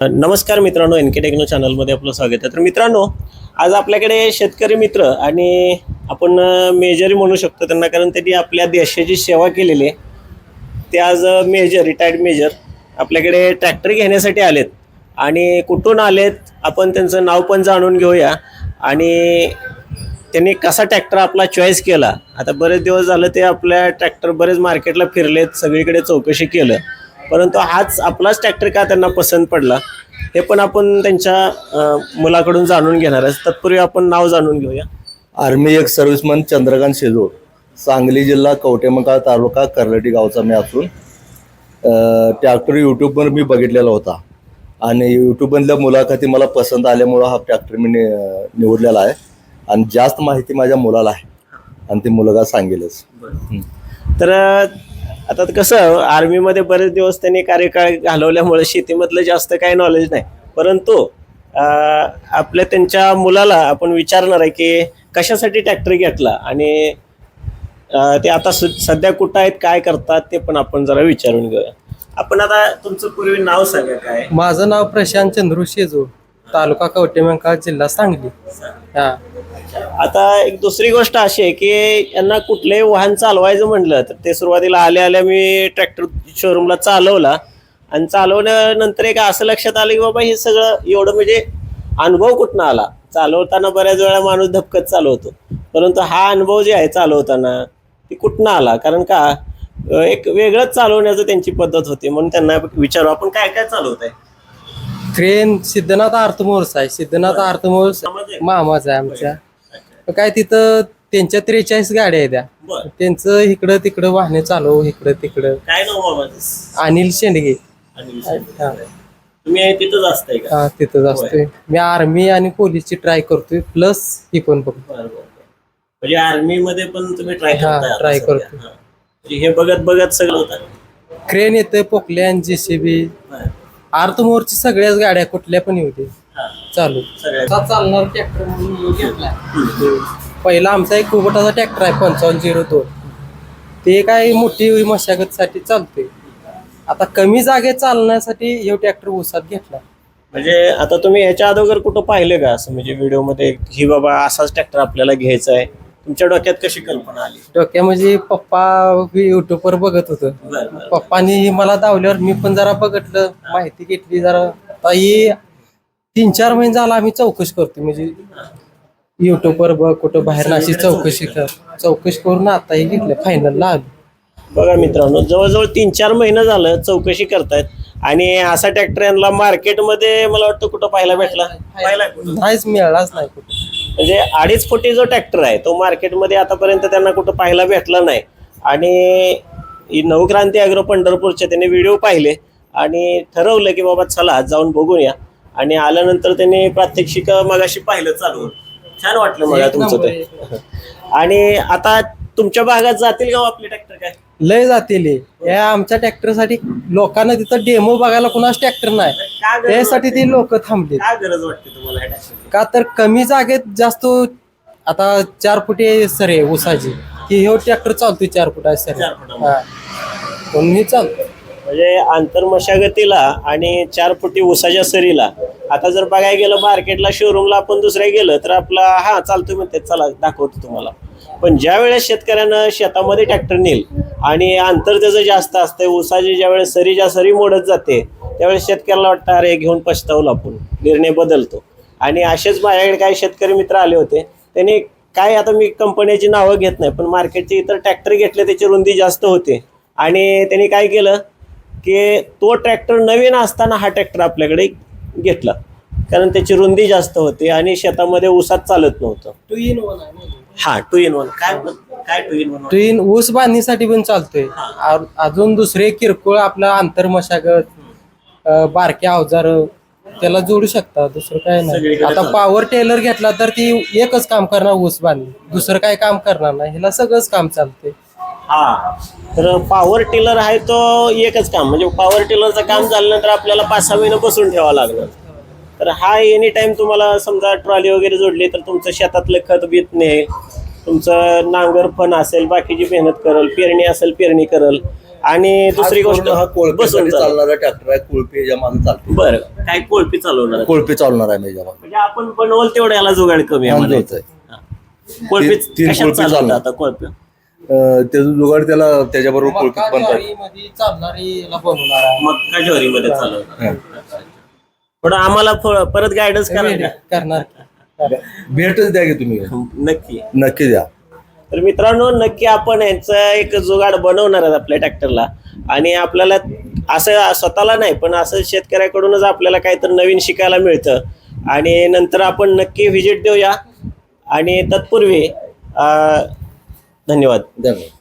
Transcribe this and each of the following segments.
नमस्कार मित्रांनो N K techno चॅनलमध्ये आपलं स्वागत आहे. तर मित्रांनो आज आपल्याकडे शेतकरी मित्र आणि आपण मेजरी म्हणू शकतो त्यांना कारण त्यांनी आपल्या देशाची सेवा केलेली आहे. ते आज मेजर रिटायर्ड मेजर आपल्याकडे ट्रॅक्टर घेण्यासाठी आलेत. आणि कुठून आलेत आपण त्यांचं नाव पण जाणून घेऊया. आणि त्यांनी कसा ट्रॅक्टर आपला चॉईस केला? आता बरेच दिवस झालं ते आपल्या ट्रॅक्टर बरेच मार्केटला फिरलेत सगळीकडे चौकशी केलं. परंतु हाच आपलाच ट्रॅक्टर का त्यांना पसंत पडला हे पण आपण त्यांच्या मुलाकडून जाणून घेणार आहे. तत्पूर्वी आपण नाव जाणून घेऊया. आर्मी एक सर्व्हिसमन चंद्रकांत शेजूळ सांगली जिल्हा कवटेमंकाळ तालुका कर्लटी गावचा मी असून ट्रॅक्टर यूट्यूबवर मी बघितलेला होता. आणि यूट्यूबमधल्या मुलाखती मला पसंत आल्यामुळं हा ट्रॅक्टर मी नि निवडलेला आहे. आणि जास्त माहिती माझ्या मुलाला आहे. आणि ती मुलगा सांगेलच. तर आता कसं आर्मीमध्ये बरेच दिवस त्यांनी कार्यकाळ घालवल्यामुळे शेतीमधलं जास्त काही नॉलेज नाही. परंतु आपल्या त्यांच्या मुलाला आपण विचारणार आहे की कशासाठी ट्रॅक्टर घेतला आणि ते आता सध्या कुठं आहेत काय करतात ते पण आपण जरा विचारून घेऊया. आपण आता तुमचं पूर्वी नाव सांगा काय? माझं नाव प्रशांत चंद्रू शेजू. तालुका कवटेमंकाळ जिल्हा सांगली. हा. आता एक दुसरी गोष्ट अशी आहे की यांना कुठलंही वाहन चालवायचं म्हटलं तर ते सुरुवातीला आल्या आल्या मी ट्रॅक्टर शोरूमला चालवला. आणि चालवल्यानंतर एक असं लक्षात आलं की बाबा हे सगळं एवढं म्हणजे अनुभव कुठनं आला? चालवताना बऱ्याच वेळा माणूस धपकत चालवतो. परंतु हा अनुभव जे आहे चालवताना ती कुठनं आला? कारण का एक वेगळंच चालवण्याचं त्यांची पद्धत होती. म्हणून त्यांना विचारू आपण काय काय चालवत आहे क्रेन सिद्धनाथ आर्थमोर्स आहे सिद्धनाथ आर्थमोर्स मामाचा आहे. आमच्या. काय तिथं त्यांच्या त्रेचाळीस गाड्या आहेत त्या. त्यांचं इकडं तिकडं वाहने चालव इकडं तिकडं. काय नाव अनिल शेंडगे. अनिल हा. तुम्ही तिथंच असताय हा तिथं मी आर्मी आणि पोलीसची ट्राय करतोय प्लस ही पण बघ. बरं, बरं, बरं. म्हणजे आर्मी मध्ये पण तुम्ही ट्राय सध्या. करतो. हा. म्हणजे हे बघत बघत सगळं होतं. क्रेन येते पोकल्यान जेसीबी. आर्थमोरची सगळ्याच गाड्या कुठल्या पण येऊ दे. हा. चालू. चालणार ट्रॅक्टर म्हणून घेतलाय पहिला आमचा एक कुबटाचा ट्रॅक्टर आहे पंचावन्न झिरो दोन. ते काय मोठी मशागतसाठी चालते आता कमी जागेत चालण्यासाठी हे ट्रॅक्टर ऊसात घेतला. म्हणजे आता तुम्ही ह्याच्या अगोदर कुठं पाहिलं का असं? म्हणजे व्हिडिओमध्ये ही बाबा असाच ट्रॅक्टर आपल्याला घ्यायचा आहे. तुमच्या डोक्यात कशी कल्पना आली? डोक्या म्हणजे पप्पा युट्यूबवर बघत होतं. बरं, बरं. पप्पानी मला दावल्यावर मी पण जरा बघितलं माहिती घेतली जरा. आता ही तीन चार महिने झाला आम्ही चौकशी करतो म्हणजे युट्यूबवर बघ कुठं बाहेर अशी चौकशी कर. चौकशी करून आता हे घेतलं फायनलला आलो. बघा मित्रांनो जवळजवळ तीन चार महिने झालं चौकशी करतायत आणि असा ट्रॅक्टर यांना मार्केटमध्ये मला वाटतं कुठं पाहायला भेटला? पाहिला कुठं? नाहीच मिळालाच नाही कुठं. म्हणजे अडीच फुटी जो ट्रॅक्टर आहे तो मार्केटमध्ये आतापर्यंत त्यांना कुठं पाहायला भेटला नाही. आणि नवक्रांती अॅग्रो पंढरपूरचे त्यांनी व्हिडिओ पाहिले आणि ठरवलं की बाबा चला जाऊन बघूया. आणि आल्यानंतर त्यांनी प्रात्यक्षिक मगाशी पाहिलं चालवून छान वाटलं मला तुमचं ते. आणि आता तुमच्या भागात जातील का हो आपले ट्रॅक्टर काय? लय जातील. या आमच्या ट्रॅक्टरसाठी लोकांना तिथं डेमो बघायला कुणाच ट्रॅक्टर नाही त्यासाठी? ती लोक थांबले काय गरज वाटते तुम्हाला या ट्रॅक्टरची? का तर कमी जागेत जास्त आता चार फुटे सरे ऊसाची की हे ट्रॅक्टर चालतोय चार फुटा सरे चार फुटामध्ये. हा हे चालतो म्हणजे आंतरमशागतीला आणि चार फुटी उसाच्या सरीला आता जर बघायला गेलं मार्केटला शोरूमला आपण दुसऱ्या गेलं तर आपला हा चालतोय म्हणते चला दाखवतो तुम्हाला पण ज्या वेळेस शेतकऱ्यानं शेतामध्ये ट्रॅक्टर नेल आणि अंतर त्याचं जास्त असतंय उसाची ज्या वेळेस सरीच्या सरी मोडत जाते त्यावेळेस शेतकऱ्याला वाटतं अरे घेऊन पछतावलं आपण. निर्णय बदलतो. आणि असेच माझ्याकडे काही शेतकरी मित्र आले होते. त्यांनी काय आता मी कंपन्याची नावं घेत नाही पण मार्केटचे इतर ट्रॅक्टर घेतले त्याची रुंदी जास्त होते. आणि त्यांनी काय केलं की तो ट्रॅक्टर नवीन असताना हा ट्रॅक्टर आपल्याकडे घेतला. कारण त्याची रुंदी जास्त होती आणि शेतामध्ये ऊसात चालत नव्हतं. टू इन वन आहे हा टू इन वन काय काय टू इन वन ट्रेन ऊस बांधणीसाठी पण चालतोय. अजून दुसरे किरकोळ आपलं आंतर मशागत अं, बारके अवजार त्याला जोडू शकता. दुसरं काय नाही. सगळीकडे आता चालतं. पॉवर टेलर घेतला तर ती एकच काम करणार ऊस बांधणी. दुसरं काय काम करणार नाही. ह्याला सगळंच काम चालतंय. हा. तर पॉवर टिलर आहे तो एकच काम. म्हणजे पॉवर टिलरचं काम झाल्यानंतर आपल्याला पाच सहा महिने बसून ठेवावं लागणार. तर हा एनी टाइम तुम्हाला समजा ट्रॉली वगैरे जोडली तर तुमचं शेतातलं खत बीत नाही तुमचं नांगर फण असेल बाकीची मेहनत करल पेरणी असेल पेरणी करल. आणि दुसरी गोष्ट हा बसून कोळपेसाठी चालणार चालणारा ट्रॅक्टर आहे कोळपे मागे चालतो बरं काय कोळपी चालवणार कोळपे चालणार आहे माझ्या मागे म्हणजे आपण बनवल तेवढ्याला जुगाड कमी आहे म्हणायचं. जोच हा. कोळपी कशात कोळपी चालवतात चालणार. आता कोळपी? अं, त्याचं जुगाड त्याला त्याच्याबरोबर कोळपीत बनतात. ज्वारीमध्ये चालणारी याला बनवणार आहे. मक्का ज्वारीमध्ये चालवतात हा. पण आम्हाला फ- परत गायडन्स करा. करणार. भेटच द्या की तुम्ही. नक्की. नक्की द्या. तर मित्रांनो नक्की आपण यांचं एक जुगाड बनवणार आहेत आपल्या ट्रॅक्टरला. आणि आपल्याला असं स्वतःला नाही पण असं शेतकऱ्याकडूनच आपल्याला काहीतरी नवीन शिकायला मिळतं. आणि नंतर आपण नक्की व्हिजिट देऊया. आणि तत्पूर्वी अं, धन्यवाद. धन्यवाद.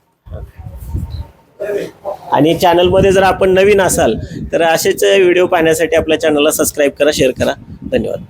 आणि चॅनलमध्ये जर आपण नवीन असाल तर असेच व्हिडिओ पाहण्यासाठी आपल्या चॅनलला सबस्क्राईब करा शेअर करा. धन्यवाद.